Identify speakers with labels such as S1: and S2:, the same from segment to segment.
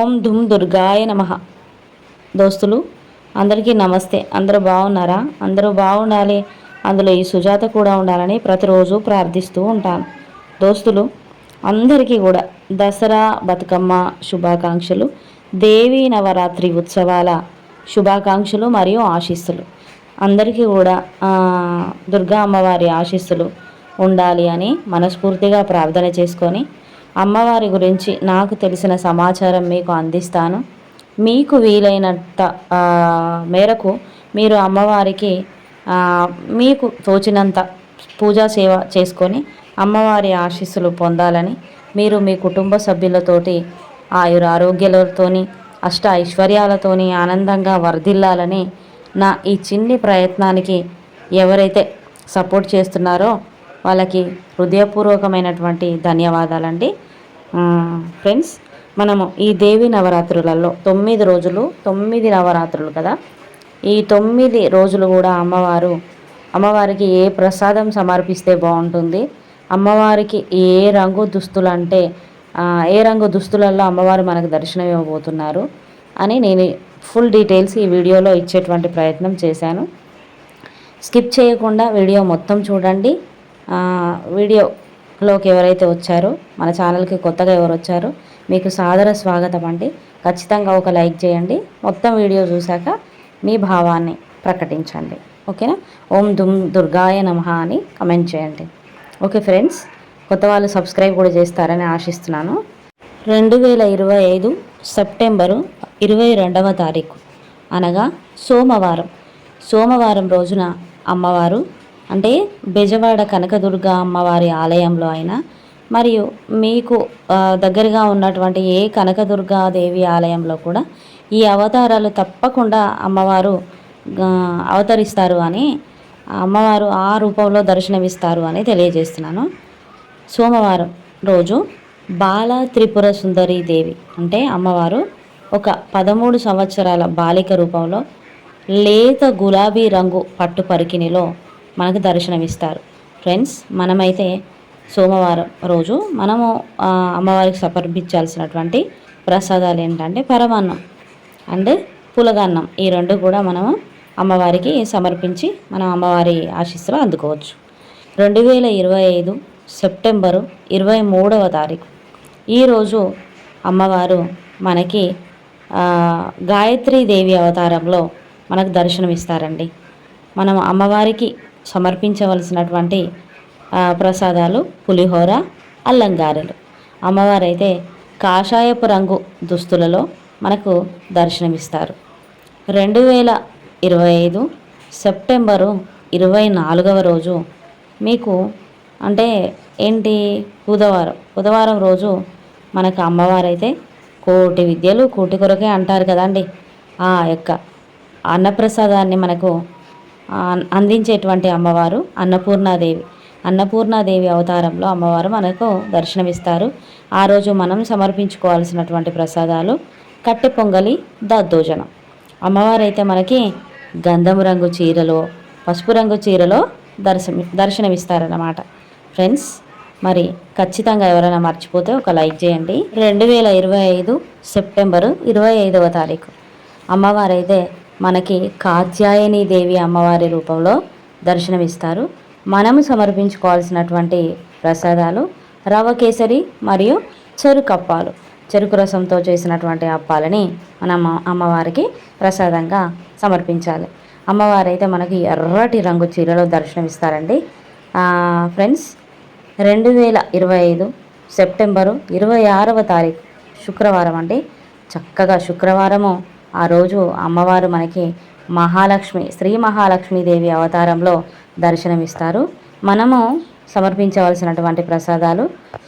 S1: ఓం ధుమ్ దుర్గాయ నమ. దోస్తులు అందరికీ నమస్తే. అందరూ బాగున్నారా? అందరూ బాగుండాలి. అందులో ఈ సుజాత కూడా ఉండాలని ప్రతిరోజు ప్రార్థిస్తూ ఉంటాను. దోస్తులు అందరికీ కూడా దసరా బతుకమ్మ శుభాకాంక్షలు దేవీ నవరాత్రి ఉత్సవాల శుభాకాంక్షలు మరియు ఆశీస్సులు. అందరికీ కూడా దుర్గా అమ్మవారి ఆశీస్సులు ఉండాలి అని మనస్ఫూర్తిగా ప్రార్థన చేసుకొని అమ్మవారి గురించి నాకు తెలిసిన సమాచారం మీకు అందిస్తాను. మీకు వీలైనంత మేరకు మీరు అమ్మవారికి మీకు తోచినంత పూజా సేవ చేసుకొని అమ్మవారి ఆశీస్సులు పొందాలని మీరు మీ కుటుంబ సభ్యులతోటి ఆయుర ఆరోగ్యాలతోని అష్ట ఐశ్వర్యాలతోని ఆనందంగా వర్ధిల్లాలని నా ఈ చిన్ని ప్రయత్నానికి ఎవరైతే సపోర్ట్ చేస్తున్నారో వాళ్ళకి హృదయపూర్వకమైనటువంటి ధన్యవాదాలండి. ఫ్రెండ్స్ మనము ఈ దేవి నవరాత్రులలో తొమ్మిది రోజులు తొమ్మిది నవరాత్రులు కదా? ఈ తొమ్మిది రోజులు కూడా అమ్మవారు అమ్మవారికి ఏ ప్రసాదం సమర్పిస్తే బాగుంటుంది? అమ్మవారికి ఏ రంగు దుస్తులు అంటే ఏ రంగు దుస్తులలో అమ్మవారు మనకు దర్శనం ఇవ్వబోతున్నారు అని నేను ఫుల్ డీటెయిల్స్ ఈ వీడియోలో ఇచ్చేటువంటి ప్రయత్నం చేశాను. స్కిప్ చేయకుండా వీడియో మొత్తం చూడండి. వీడియోలోకి ఎవరైతే వచ్చారో మన ఛానల్కి కొత్తగా ఎవరు వచ్చారో మీకు సాదర స్వాగతం అండి. ఖచ్చితంగా ఒక లైక్ చేయండి. మొత్తం వీడియో చూశాక మీ భావాన్ని ప్రకటించండి. ఓకేనా? ఓం దుమ్ దుర్గాయ నమః అని కమెంట్ చేయండి. ఓకే ఫ్రెండ్స్ కొత్త వాళ్ళు సబ్స్క్రైబ్ కూడా చేస్తారని ఆశిస్తున్నాను. రెండు వేల ఇరవై ఐదు సెప్టెంబరు ఇరవై రెండవ తారీఖు అనగా సోమవారం. సోమవారం రోజున అమ్మవారు అంటే బెజవాడ కనకదుర్గ అమ్మవారి ఆలయంలో అయినా మరియు మీకు దగ్గరగా ఉన్నటువంటి ఏ కనకదుర్గా దేవి ఆలయంలో కూడా ఈ అవతారాలు తప్పకుండా అమ్మవారు అవతరిస్తారు అని అమ్మవారు ఆ రూపంలో దర్శనమిస్తారు అని తెలియజేస్తున్నాను. సోమవారం రోజు బాల త్రిపుర సుందరి దేవి అంటే అమ్మవారు ఒక పదమూడు సంవత్సరాల బాలిక రూపంలో లేత గులాబీ రంగు పట్టు పరికిణిలో మనకు దర్శనమిస్తారు. ఫ్రెండ్స్ మనమైతే సోమవారం రోజు మనము అమ్మవారికి సమర్పించాల్సినటువంటి ప్రసాదాలు ఏంటంటే పరమాన్నం అండ్ పులగన్నం. ఈ రెండు కూడా మనము అమ్మవారికి సమర్పించి మనం అమ్మవారి ఆశీస్సులు అందుకోవచ్చు. రెండు వేల ఇరవై ఐదు సెప్టెంబరు ఇరవై మూడవ తారీఖు. ఈరోజు అమ్మవారు మనకి గాయత్రీ దేవి అవతారంలో మనకు దర్శనమిస్తారండి. మనం అమ్మవారికి సమర్పించవలసినటువంటి ప్రసాదాలు పులిహోర అల్లంగారెలు. అమ్మవారు అయితే కాషాయపు రంగు దుస్తులలో మనకు దర్శనమిస్తారు. రెండు వేల ఇరవై ఐదు సెప్టెంబరు ఇరవై నాలుగవ రోజు మీకు అంటే ఏంటి? బుధవారం. బుధవారం రోజు మనకు అమ్మవారైతే కోటి విద్యలు కోటి కొరకే అంటారు కదండి. ఆ యొక్క అన్నప్రసాదాన్ని మనకు అందించేటువంటి అమ్మవారు అన్నపూర్ణాదేవి. అన్నపూర్ణాదేవి అవతారంలో అమ్మవారు మనకు దర్శనమిస్తారు. ఆ రోజు మనం సమర్పించుకోవాల్సినటువంటి ప్రసాదాలు కట్టె పొంగలి దద్దోజనం. అమ్మవారు అయితే మనకి గంధము రంగు చీరలో పసుపు రంగు చీరలో దర్శన దర్శనమిస్తారన్నమాట. ఫ్రెండ్స్ మరి ఖచ్చితంగా ఎవరైనా మర్చిపోతే ఒక లైక్ చేయండి. రెండు వేల ఇరవై ఐదు సెప్టెంబరు ఇరవై ఐదవ తారీఖు. అమ్మవారైతే మనకి కాత్యాయని దేవి అమ్మవారి రూపంలో దర్శనమిస్తారు. మనము సమర్పించుకోవాల్సినటువంటి ప్రసాదాలు రవ కేసరి మరియు చెరుకు అప్పాలు చెరుకు రసంతో చేసినటువంటి అప్పాలని మనం అమ్మవారికి ప్రసాదంగా సమర్పించాలి. అమ్మవారైతే మనకి ఎర్రటి రంగు చీరలో దర్శనమిస్తారండి. ఫ్రెండ్స్ రెండు వేల ఇరవై ఐదు సెప్టెంబరు ఇరవై ఆరవ తారీఖు శుక్రవారం అండి. చక్కగా శుక్రవారము ఆ రోజు అమ్మవారు మనకి మహాలక్ష్మి శ్రీ మహాలక్ష్మీదేవి అవతారంలో దర్శనమిస్తారు. మనము సమర్పించవలసినటువంటి ప్రసాదాలు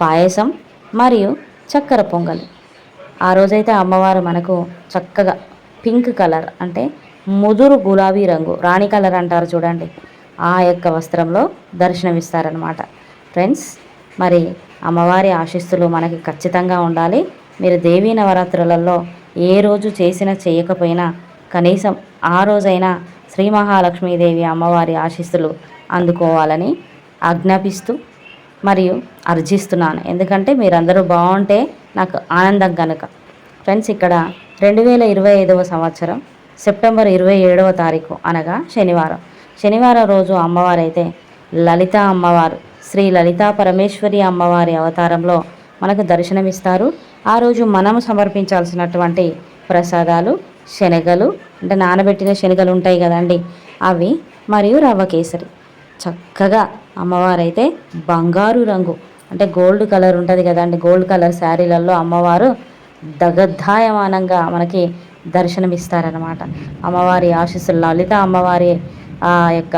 S1: పాయసం మరియు చక్కెర పొంగలి. ఆ రోజైతే అమ్మవారు మనకు చక్కగా పింక్ కలర్ అంటే ముదురు గులాబీ రంగు రాణి కలర్ అంటారు చూడండి ఆ యొక్క వస్త్రంలో దర్శనమిస్తారనమాట ఫ్రెండ్స్ మరి అమ్మవారి ఆశీస్సులు మనకి ఖచ్చితంగా ఉండాలి. మీరు దేవీ నవరాత్రులలో ఏ రోజు చేసినా చేయకపోయినా కనీసం ఆ రోజైనా శ్రీ మహాలక్ష్మీదేవి అమ్మవారి ఆశీస్సులు అందుకోవాలని ఆజ్ఞాపిస్తూ మరియు అర్జిస్తున్నాను. ఎందుకంటే మీరందరూ బాగుంటే నాకు ఆనందం కనుక ఫ్రెండ్స్ ఇక్కడ రెండు వేల ఇరవై ఐదవ సంవత్సరం సెప్టెంబర్ ఇరవై ఏడవ తారీఖు అనగా శనివారం. శనివారం రోజు అమ్మవారైతే లలిత అమ్మవారు. శ్రీ లలితా పరమేశ్వరి అమ్మవారి అవతారంలో మనకు దర్శనమిస్తారు. ఆ రోజు మనం సమర్పించాల్సినటువంటి ప్రసాదాలు శనగలు అంటే నానబెట్టిన శనగలు ఉంటాయి కదండి అవి మరియు రవ్వ కేసరి. చక్కగా అమ్మవారైతే బంగారు రంగు అంటే గోల్డ్ కలర్ ఉంటుంది కదండి గోల్డ్ కలర్ శారీలలో అమ్మవారు దగద్ధాయమానంగా మనకి దర్శనమిస్తారనమాట అమ్మవారి ఆశీస్సులు లలిత అమ్మవారి ఆ యొక్క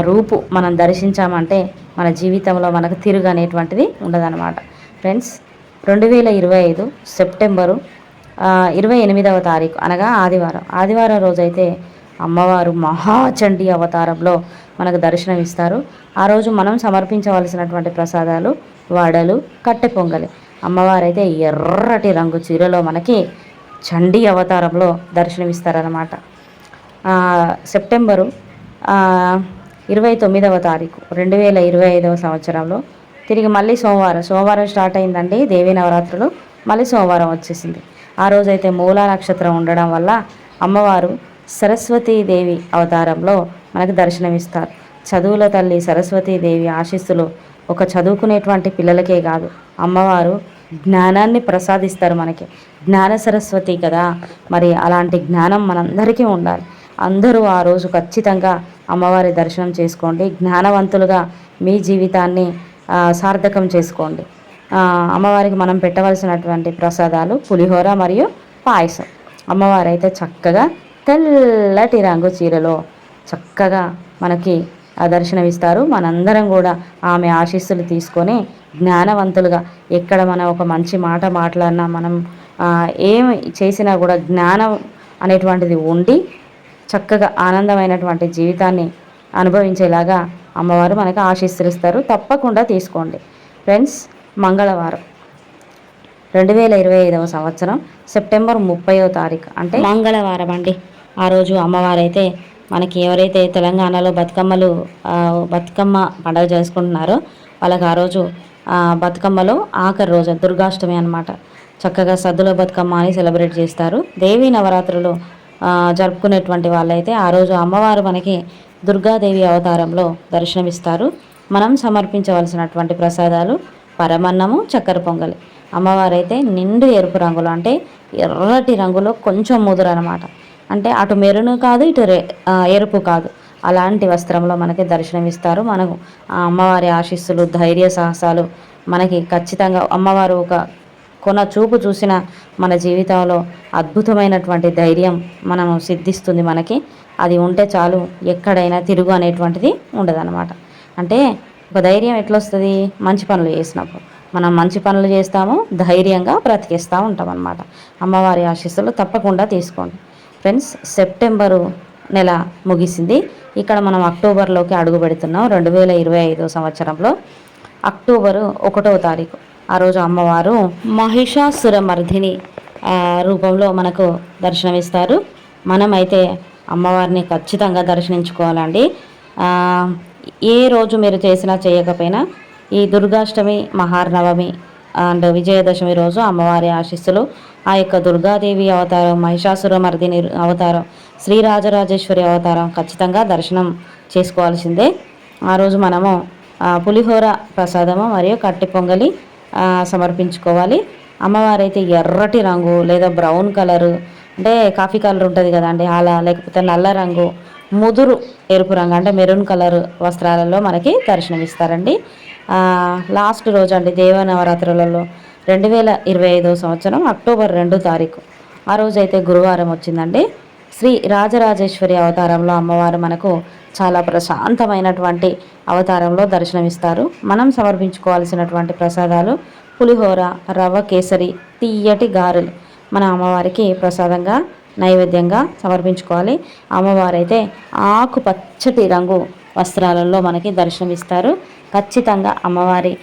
S1: రూపు మనం దర్శించామంటే మన జీవితంలో మనకు తిరుగు అనేటువంటిది ఉండదన్నమాట. ఫ్రెండ్స్ రెండు వేల ఇరవై ఐదు సెప్టెంబరు ఇరవై ఎనిమిదవ తారీఖు అనగా ఆదివారం. ఆదివారం రోజైతే అమ్మవారు మహాచండీ అవతారంలో మనకు దర్శనం ఇస్తారు ఆ రోజు మనం సమర్పించవలసినటువంటి ప్రసాదాలు వడలు కట్టె పొంగలి. అమ్మవారైతే ఎర్రటి రంగు చీరలో మనకి చండీ అవతారంలో దర్శనమిస్తారనమాట సెప్టెంబరు ఇరవై తొమ్మిదవ తారీఖు రెండు వేల ఇరవై ఐదవ సంవత్సరంలో తిరిగి మళ్ళీ సోమవారం. సోమవారం స్టార్ట్ అయిందండి దేవీ నవరాత్రులు. మళ్ళీ సోమవారం వచ్చేసింది. ఆ రోజైతే మూలా నక్షత్రం ఉండడం వల్ల అమ్మవారు సరస్వతీదేవి అవతారంలో మనకు దర్శనమిస్తారు. చదువుల తల్లి సరస్వతీదేవి ఆశీస్సులు ఒక చదువుకునేటువంటి పిల్లలకే కాదు. అమ్మవారు జ్ఞానాన్ని ప్రసాదిస్తారు మనకి. జ్ఞాన సరస్వతి కదా. మరి అలాంటి జ్ఞానం మనందరికీ ఉండాలి. అందరూ ఆ రోజు ఖచ్చితంగా అమ్మవారి దర్శనం చేసుకోండి. జ్ఞానవంతులుగా మీ జీవితాన్ని సార్థకం చేసుకోండి. అమ్మవారికి మనం పెట్టవలసినటువంటి ప్రసాదాలు పులిహోర మరియు పాయసం. అమ్మవారు అయితే చక్కగా తెల్లటి రంగు చీరలో చక్కగా మనకి దర్శనమిస్తారు. మనందరం కూడా ఆమె ఆశీస్సులు తీసుకొని జ్ఞానవంతులుగా ఎక్కడ మనం ఒక మంచి మాట మాట్లాడినా మనం ఏం చేసినా కూడా జ్ఞానం అనేటువంటిది ఉండి చక్కగా ఆనందమైనటువంటి జీవితాన్ని అనుభవించేలాగా అమ్మవారు మనకు ఆశీస్సులిస్తారు. తప్పకుండా తీసుకోండి. ఫ్రెండ్స్ మంగళవారం రెండు వేల ఇరవై ఐదవ సంవత్సరం సెప్టెంబర్ ముప్పైవ తారీఖు. అంటే మంగళవారం అండి. ఆ రోజు అమ్మవారైతే మనకి ఎవరైతే తెలంగాణలో బతుకమ్మలు బతుకమ్మ పండుగ చేసుకుంటున్నారో వాళ్ళకి ఆ రోజు బతుకమ్మలో ఆఖరి రోజు దుర్గాష్టమి అనమాట చక్కగా సద్దుల బతుకమ్మ అని సెలబ్రేట్ చేస్తారు. దేవీ నవరాత్రులు జరుపుకునేటువంటి వాళ్ళైతే ఆ రోజు అమ్మవారు మనకి దుర్గాదేవి అవతారంలో దర్శనమిస్తారు. మనం సమర్పించవలసినటువంటి ప్రసాదాలు పరమన్నము చక్కెర పొంగలి. అమ్మవారైతే నిండు ఎరుపు రంగులో అంటే ఎర్రటి రంగులో కొంచెం ముదురు అనమాట అంటే అటు మెరును కాదు ఇటు ఎరుపు కాదు. అలాంటి వస్త్రంలో మనకి దర్శనమిస్తారు. మనకు ఆ అమ్మవారి ఆశీస్సులు ధైర్య సాహసాలు మనకి ఖచ్చితంగా అమ్మవారు ఒక కొన చూపు చూసిన మన జీవితంలో అద్భుతమైనటువంటి ధైర్యం మనం సిద్ధిస్తుంది మనకి. అది ఉంటే చాలు ఎక్కడైనా తిరుగు అనేటువంటిది ఉండదన్నమాట. అంటే ఒక ధైర్యం ఎట్లొస్తుంది? మంచి పనులు చేసినప్పుడు. మనం మంచి పనులు చేస్తాము ధైర్యంగా బ్రతికేస్తూ ఉంటాం అన్నమాట అమ్మవారి ఆశీస్సులు తప్పకుండా తీసుకోండి. ఫ్రెండ్స్ సెప్టెంబరు నెల ముగిసింది. ఇక్కడ మనం అక్టోబర్లోకి అడుగు పెడుతున్నాం రెండు వేల ఇరవై ఐదో సంవత్సరంలో అక్టోబరు ఒకటో తారీఖు. ఆ రోజు అమ్మవారు మహిషాసుర మర్ధిని రూపంలో మనకు దర్శనమిస్తారు. మనమైతే అమ్మవారిని ఖచ్చితంగా దర్శించుకోవాలండి ఏ రోజు మీరు చేసినా చేయకపోయినా ఈ దుర్గాష్టమి మహార్నవమి అండ్ విజయదశమి రోజు అమ్మవారి ఆశీస్సులు ఆ యొక్క దుర్గాదేవి అవతారం మహిషాసుర మర్దిని అవతారం శ్రీరాజరాజేశ్వరి అవతారం ఖచ్చితంగా దర్శనం చేసుకోవాల్సిందే. ఆ రోజు మనము పులిహోర ప్రసాదము మరియు కట్టి పొంగలి సమర్పించుకోవాలి. అమ్మవారైతే ఎర్రటి రంగు లేదా బ్రౌన్ కలరు అంటే కాఫీ కలర్ ఉంటుంది కదండి అలా లేకపోతే నల్ల రంగు ముదురు ఎరుపు రంగు అంటే మెరూన్ కలర్ వస్త్రాలలో మనకి దర్శనమిస్తారండి. లాస్ట్ రోజు అండి దేవనవరాత్రులలో రెండు వేల ఇరవై ఐదో సంవత్సరం అక్టోబర్ రెండు తారీఖు. ఆ రోజు అయితే గురువారం వచ్చిందండి. శ్రీ రాజరాజేశ్వరి అవతారంలో అమ్మవారు మనకు చాలా ప్రశాంతమైనటువంటి అవతారంలో దర్శనమిస్తారు. మనం సమర్పించుకోవాల్సినటువంటి ప్రసాదాలు పులిహోర రవ్వ కేసరి తీయటి గారెలు. మన అమ్మవారికి ప్రసాదంగా నైవేద్యంగా సమర్పించుకోవాలి. అమ్మవారైతే ఆకు పచ్చటి రంగు వస్త్రాలలో మనకి దర్శనమిస్తారు. ఖచ్చితంగా అమ్మవారి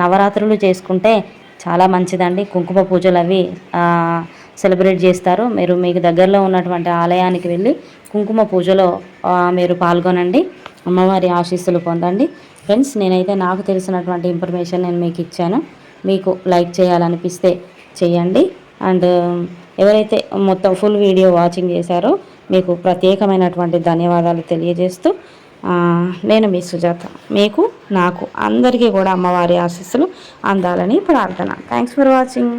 S1: నవరాత్రులు చేసుకుంటే చాలా మంచిదండి. కుంకుమ పూజలు అవి సెలబ్రేట్ చేస్తారు మీరు మీకు దగ్గరలో ఉన్నటువంటి ఆలయానికి వెళ్ళి కుంకుమ పూజలో మీరు పాల్గొనండి. అమ్మవారి ఆశీస్సులు పొందండి. ఫ్రెండ్స్ నేనైతే నాకు తెలిసినటువంటి ఇన్ఫర్మేషన్ నేను మీకు ఇచ్చాను. మీకు లైక్ చేయాలనిపిస్తే చేయండి. అండ్ ఎవరైతే మొత్తం ఫుల్ వీడియో వాచింగ్ చేశారో మీకు ప్రత్యేకమైనటువంటి ధన్యవాదాలు తెలియజేస్తూ నేను మీ సుజాత. మీకు నాకు అందరికీ కూడా అమ్మవారి ఆశీస్సులు అందాలని ప్రార్థన. Thanks for watching